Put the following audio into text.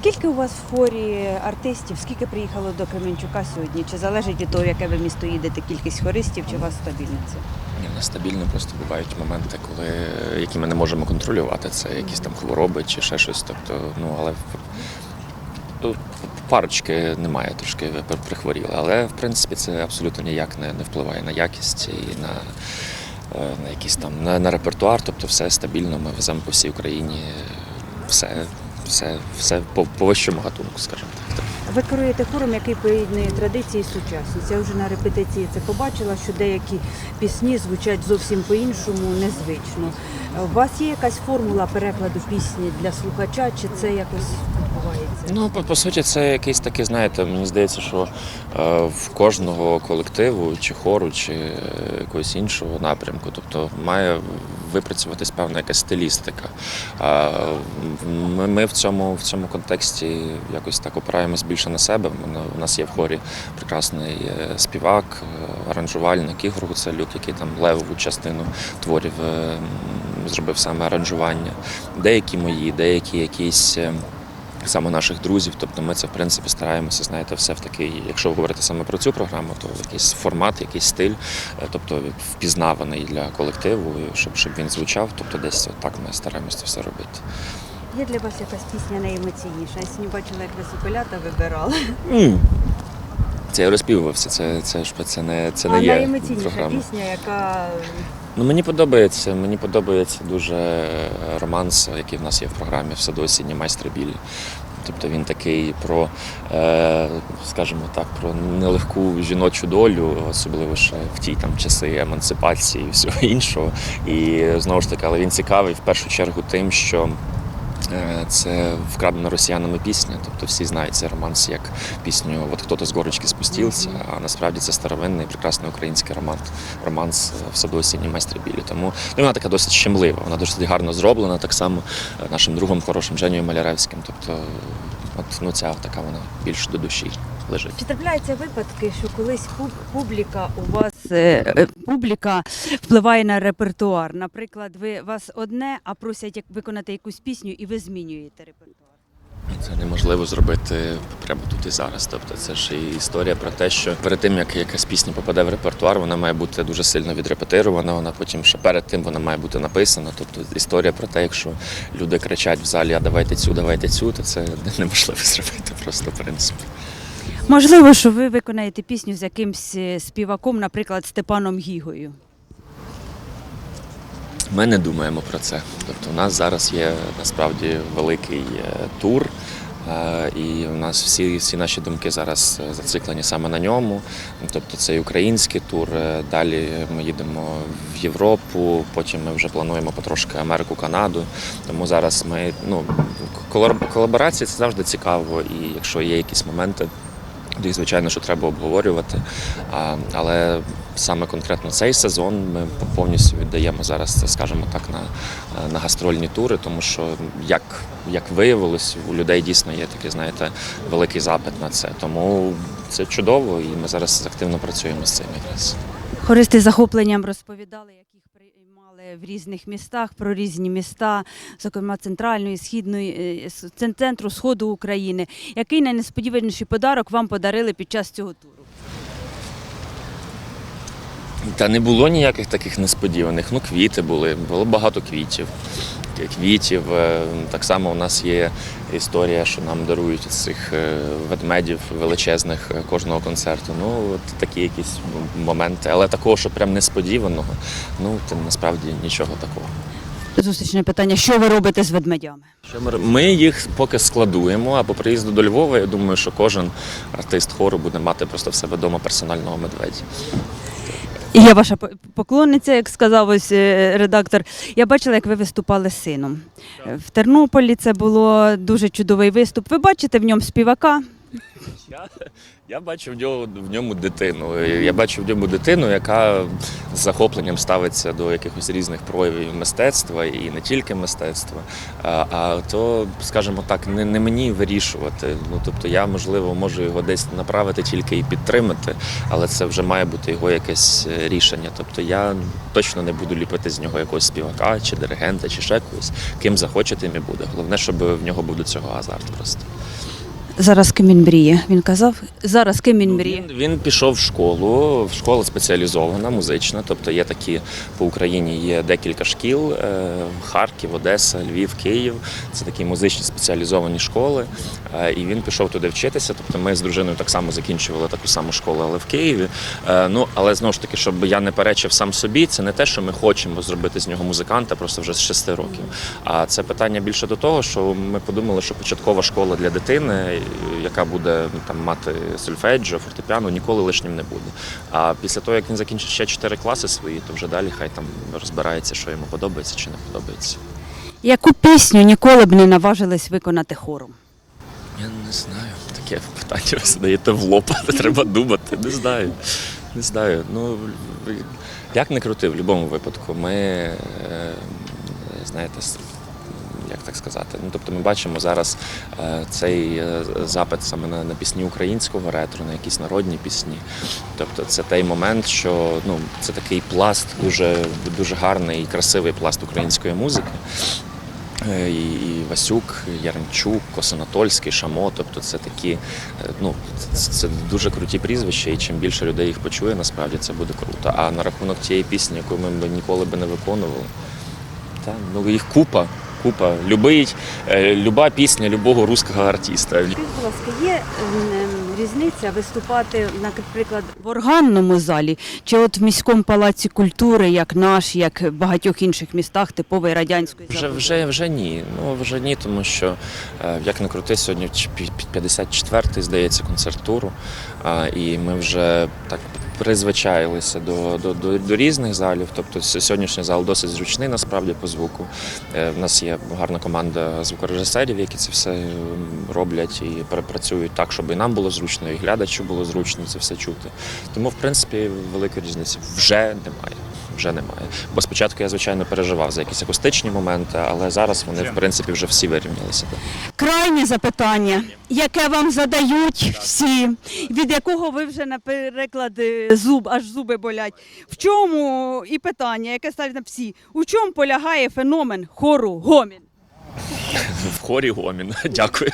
Скільки у вас в хорі артистів? Скільки приїхало до Кременчука сьогодні? Чи залежить від того, яке ви місто їдете, кількість хористів, чи у вас стабільно це? Ні, в стабільно просто бувають моменти, коли які ми не можемо контролювати. Це якісь там хвороби чи ще щось. Тобто, ну але парочки немає, трошки при- прихворіли. Але в принципі це абсолютно ніяк не, не впливає на якість і на, е, на якийсь там на, на репертуар. Тобто все стабільно. Ми веземо по всій Україні. Все, все, все по, по вищому гатунку, скажімо так. Ви керуєте хором, який поєднує традиції і сучасність. Я вже на репетиції це побачила, що деякі пісні звучать зовсім по-іншому, незвично. У вас є якась формула перекладу пісні для слухача, чи це якось? Ну, по, по суті, це якийсь такий, знаєте, мені здається, що е, в кожного колективу, чи хору, чи е, якогось іншого напрямку, тобто має випрацюватись певна якась стилістика. А ми, ми в цьому в цьому контексті якось так опираємось більше на себе. У нас є в хорі прекрасний е, співак, е, аранжувальник Ігор Гуцелюк, який там левову частину творів е, зробив саме аранжування. Деякі мої, деякі якісь. Саме наших друзів. Тобто ми це в принципі стараємося, знаєте, все в такий, якщо говорити саме про цю програму, то якийсь формат, якийсь стиль, е, тобто впізнаваний для колективу, щоб, щоб він звучав. Тобто десь так ми стараємося все робити. Є для вас якась пісня найемоційніша? Я сьогодні бачила, як ви соколята вибирали. Це я розпівувався, це, це, ж це не, це не а є програма. пісня, яка Ну мені подобається, мені подобається дуже романс, який в нас є в програмі все досі «Ні майстри білі. Тобто він такий про, е, скажімо так, про нелегку жіночу долю, особливо ще в ті там часи емансипації і всього іншого. І знову ж таки, але він цікавий в першу чергу тим, що е, це вкрадена росіянами пісня. Тобто всі знають цей романс як пісню «От хто-то з горочки спустився, а насправді це старовинний прекрасний український роман, романс в садосіні майстри білі. Тому ну, вона така досить щемлива, вона досить гарно зроблена, так само е, нашим другом хорошим Женєю Маляревським. Тобто, от ну ця така вона більш до душі лежить. Чи трапляються випадки, що колись пуб- публіка у вас е, е, публіка впливає на репертуар? Наприклад, ви вас одне, а просять як виконати якусь пісню, і ви змінюєте репертуар. Це неможливо зробити прямо тут і зараз. Тобто, це ж і історія про те, що перед тим як якась пісня попаде в репертуар, вона має бути дуже сильно відрепетирована. Вона потім ще перед тим вона має бути написана. Тобто історія про те, якщо люди кричать в залі, а давайте цю, давайте цю, то це неможливо зробити просто в принципі. Можливо, що ви виконаєте пісню з якимсь е, співаком, наприклад, Степаном Гігою. Ми не думаємо про це. Тобто, у нас зараз є насправді великий е, тур. е, І у нас всі, всі наші думки зараз зациклені саме на ньому. Тобто це і український тур. Далі ми їдемо в Європу, потім ми вже плануємо потрошки Америку, Канаду. Тому зараз ми ну колаб- колаборації це завжди цікаво. І якщо є якісь моменти, то їх, звичайно, що треба обговорювати. А, але саме конкретно цей сезон ми повністю віддаємо зараз, скажімо так, на, на гастрольні тури, тому що як, як виявилось, у людей дійсно є такий, знаєте, великий запит на це. Тому це чудово, і ми зараз активно працюємо з цим якраз. Хористи захопленням розповідали, в різних містах, про різні міста, зокрема центральної, східної, е, цен- центру сходу України. Який найнесподіваніший подарок вам подарили під час цього туру? Та не було ніяких таких несподіваних. Ну, квіти були, було багато квітів. Квітів. Е, Так само у нас є історія, що нам дарують цих е, ведмедів величезних е, кожного концерту. Ну, от такі якісь моменти. Але такого, що прям несподіваного, ну то насправді нічого такого. Зустрічне питання: що ви робите з ведмедями? Що ми, ро- ми їх поки складуємо, а по приїзду до Львова, я думаю, що кожен артист хору буде мати просто в себе вдома персонального медведя. І я ваша по- поклонниця, як сказав ось е, редактор. Я бачила, як ви виступали з сином. В Тернополі це було дуже чудовий виступ. Ви бачите в ньому співака? Я, я бачу в ньому, в ньому дитину. Я бачу в ньому дитину, яка з захопленням ставиться до якихось різних проявів мистецтва і не тільки мистецтва. А, а то, скажімо так, не, не мені вирішувати. Ну тобто я, можливо, можу його десь направити тільки і підтримати, але це вже має бути його якесь е, рішення. Тобто я точно не буду ліпити з нього якогось співака чи диригента, чи ще когось. Ким захоче, тим і буде. Головне, щоб в нього був до цього азарт просто. Зараз ким він мріє? Він казав, зараз ким він мріє? Він, він пішов в школу, в школа спеціалізована, музична. Тобто є такі по Україні є декілька шкіл: е, Харків, Одеса, Львів, Київ. Це такі музичні спеціалізовані школи. Е, І він пішов туди вчитися. Тобто ми з дружиною так само закінчували таку саму школу, але в Києві. Е, Ну але знову ж таки, щоб я не перечив сам собі, це не те, що ми хочемо зробити з нього музиканта, просто вже з 6 років. А це питання більше до того, що ми подумали, що початкова школа для дитини, яка буде ну, там мати сольфеджіо, фортепіано, ніколи лишнім не буде. А після того, як він закінчить ще 4 класи свої, то вже далі хай там розбирається, що йому подобається чи не подобається. Яку пісню ніколи б не наважились виконати хором? Я не знаю. Таке питання ви задаєте в лоб, треба думати. Не знаю. Не знаю. Ну як не крути, в будь-якому випадку. Ми е, знаєте, так сказати? Ну тобто ми бачимо зараз е, цей е, запит саме на, на пісні українського ретро, на якісь народні пісні. Тобто це той момент, що ну це такий пласт, дуже дуже гарний і красивий пласт української музики. Е, І, і Васюк, Яремчук, Косанатольський, Шамо. Тобто це такі, ну це, це дуже круті прізвища, і чим більше людей їх почує, насправді це буде круто. А на рахунок тієї пісні, яку ми б ніколи би не виконували, та ну їх купа. Купа, Любий, е, люба пісня любого руського артиста. Скажіть, будь ласка, є ем, різниця виступати, наприклад, в органному залі чи от в міському палаці культури, як наш, як в багатьох інших містах, типовий радянської Вже, вже, вже ні. Ну вже ні, тому що е, як не крути, сьогодні ч- пі- пі- 54-й, здається, концерт туру. І ми вже так призвичаїлися до, до, до, до різних залів. Тобто сьогоднішній зал досить зручний насправді по звуку. Е, В нас є гарна команда звукорежисерів, які це все роблять і перепрацюють так, щоб і нам було зручно, і глядачу було зручно це все чути. Тому, в принципі, великої різниці вже немає. Вже немає. Бо спочатку я, звичайно, переживав за якісь акустичні моменти, але зараз вони, в принципі, вже всі вирівнялися. Крайнє запитання, яке вам задають всі, від якого ви вже, наприклад, е, зуб, аж зуби болять. В чому і питання, яке ставлять на всі, у чому полягає феномен хору гомін? В хорі гомін. Дякую.